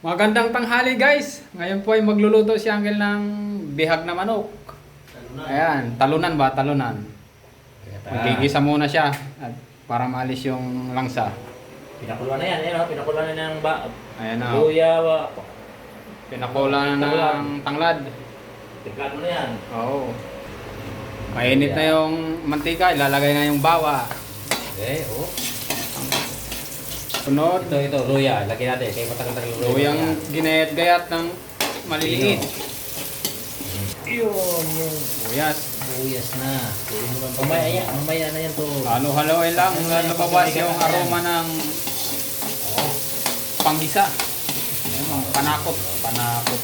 Magandang tanghali guys. Ngayon po ay magluluto si Uncle ng bihag na manok. Ayan, talunan ba? Talunan. Magigisa muna siya at para maalis yung langsa. Pinakuluan na yan, eh, no? Pinakuluan na ng ba... Ayan na. Luya, wa... Pinakulan na ng tanglad. Mo na yan. Oo. Mainit na yung mantika, ilalagay na yung bawa. Okay, oh. Sunod, Ito, ito, luya. Lagyan natin. Kaya matagal-tagal yung luya. luyang ginayat-gayat ng maliliit. Yun, yung Buyas. buyas na. Mamaya yan, mamaya na yan to. Halo-haloy lang, lumabas yung aroma ng panggisa. Ayun, panakot. Panakot.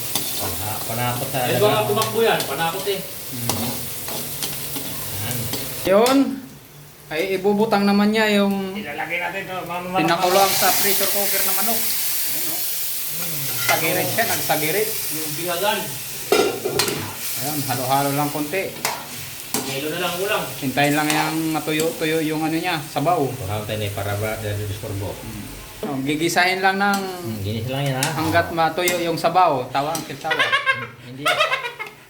Panakot sa... Eh, baka tumakbo yan. Panakot eh. Yun, ay ibubutang naman niya yung Ilalagay natin ito. Mama, pinakulang sa pressure cooker na manok. Ayun, oh. Sagirit siya, nagsagirit. Yung bihagan. Ayun, halo-halo lang konti. Kilo na lang ulang. Hintayin lang yung matuyo-tuyo yung ano niya, sabaw. Tuhaw tayo na para ba dahil disturbo. Oh, gigisahin lang ng Hmm, ginis lang yan ha. hanggat matuyo yung sabaw. Tawang kitawa. Hindi.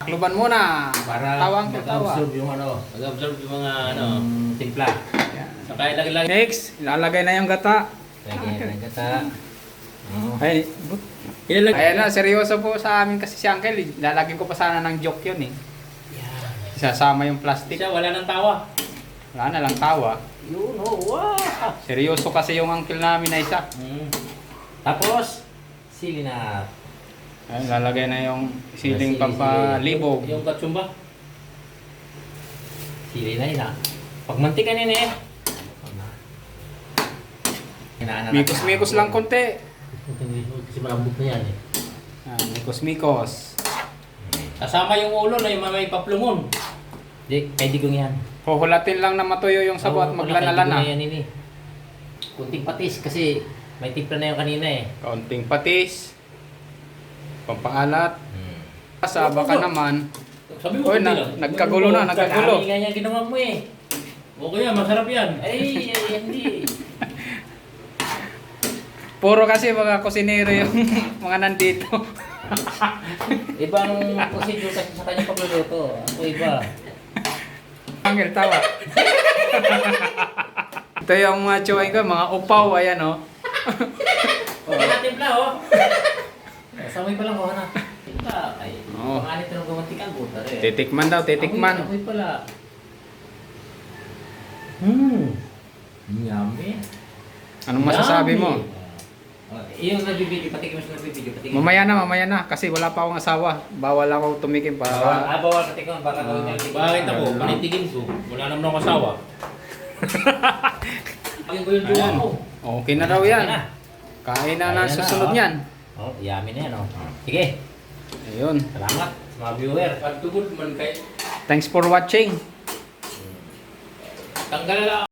Takluban muna. Para Tawang kitawa. mag-absorb yung ano. Mag-absorb yung mga ano. Hmm, timpla. Yan. Saka ilagay-lagay. Next, ilalagay na yung gata. Lagyan natin kata. Oh. Ay, but, Ilalagay. ayan na, seryoso po sa amin kasi si Uncle. Lalagyan ko pa sana ng joke yun eh. Yan. Isasama yung plastic. Siya, wala nang tawa. Wala na lang tawa. Yun, oh, wow. Seryoso kasi yung uncle namin na isa. Hmm. Tapos, sili na. Ayun, lalagay na yung siling Sili, pampalibog. Yung katsumba. Sili na yun ha. Pag mantika na yun eh. Na Mikos-mikos lang konti. Kasi malambot na yan eh. Ah, mikos-mikos. Kasama yung ulo na yung may paplumon. Di, kay digong yan. Huhulatin lang na matuyo yung sabo at kay digong yan ini. Kunting patis kasi may timpla na yung kanina eh. Kaunting patis. Pampaalat. Hmm. Sa baka naman. Sabi mo, Oy, na, nagkagulo na, nagkagulo. Kami nga yan ginawa mo eh. Okay yan, masarap yan. Ay, ay, hindi. Puro kasi mga kusinero yung mga nandito. Ibang procedure kasi sa kanyang pagluluto. Ako iba. Angel, tawa. Ito yung mga chewing ko, mga upaw, ayan o. Okay na timpla oh. Samay pa lang oh na. Ay, Oo. pangalit na ng gumantikan buta rin. Titikman daw, titikman. Amoy, amoy pala. Hmm. Yummy. Anong masasabi mo? Uh, yung nagbibideo, patikin mo sa nagbibideo, patikin. Mamaya na, mamaya na. Kasi wala pa akong asawa. Bawal ako tumikim Bawal, para... ah, bawal patikin, baka gawin niya. Bakit ako? Panitigin ko. Wala naman akong asawa. Pagin ko yung jowa Ayan. ko. Okay na raw yan. Na. Kain na na na, susunod oh. niyan. Oh, yummy na yan oh. Sige, Ayun. salamat sa mga viewer. Pagtugod man kay Thanks for watching. tanggal lang